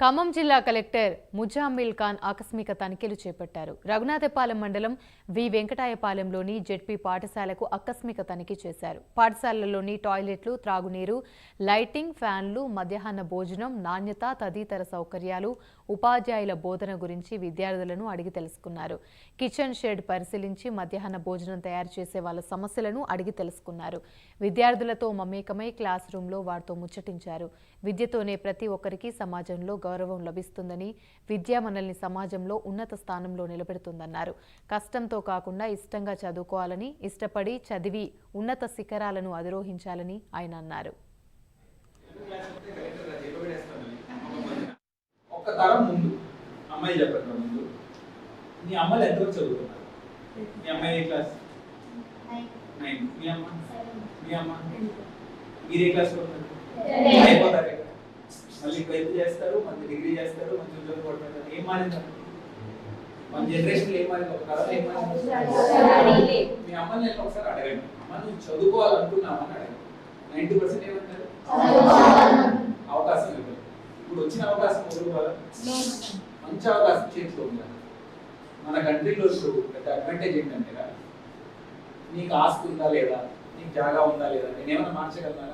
ఖమ్మం జిల్లా కలెక్టర్ ముజామిల్ ఖాన్ ఆకస్మిక తనిఖీలు చేపట్టారు. రఘునాథపాలెం మండలం వి. వెంకటాయపాలెంలోని జెడ్పీ పాఠశాలకు ఆకస్మిక తనిఖీ చేశారు. పాఠశాలలోని టాయిలెట్లు త్రాగునీరు లైటింగ్ ఫ్యాన్లు మధ్యాహ్న భోజనం నాణ్యత తదితర సౌకర్యాలు ఉపాధ్యాయుల బోధన గురించి విద్యార్థులను అడిగి తెలుసుకున్నారు. కిచెన్ షెడ్ పరిశీలించి మధ్యాహ్న భోజనం తయారు చేసే వాళ్ళ సమస్యలను అడిగి తెలుసుకున్నారు. విద్యార్థులతో మమేకమై క్లాస్ రూంలో వారితో ముచ్చటించారు. విద్యతోనే ప్రతి ఒక్కరికి సమాజంలో గౌరవం లభిస్తుందని విద్య మనల్ని సమాజంలో ఉన్నత స్థానంలో నిలబెడుతుందన్నారు. కష్టంతో కాకుండా ఇష్టంగా చదువుకోవాలని ఇష్టపడి చదివి ఉన్నత శిఖరాలను అధిరోహించాలని ఆయన అన్నారు. ఒక్క తరం ముందు అమ్మాయి చెప్పండి ముందు. మీ అమ్మాయిలు ఎంతవరకు చదువుతున్నారు మీ అమ్మాయి ఏ క్లాస్? నైన్ మీ అమ్మ? మీ అమ్మ? మీరు ఏ క్లాస్ అయిపోతారు. ఇక్కడ. చేస్తారు మంచి డిగ్రీ చేస్తారు మంచి ఉద్యోగం కొట్టుకుంటారు ఏం మారింది? మన జనరేషన్ ఏం మారింది? ఒక ఏం మారింది మీ అమ్మని నేను ఒకసారి అడగండి. అమ్మ నువ్వు చదువుకోవాలనుకున్నామని అడగండి. నైంటీ పర్సెంట్ ఏమంటారు? అవకాశం ఇవ్వలేదు ఇప్పుడు వచ్చిన అవకాశం వదులుకోవాలా మంచి అవకాశం చేతిలో ఉండాలి మన కంట్రీలో పెద్ద అడ్వాంటేజ్ ఏంటంటే నీకు ఆస్తి ఉందా లేదా? నీకు జాగా ఉందా లేదా? నేను ఏమైనా మార్చగలనా?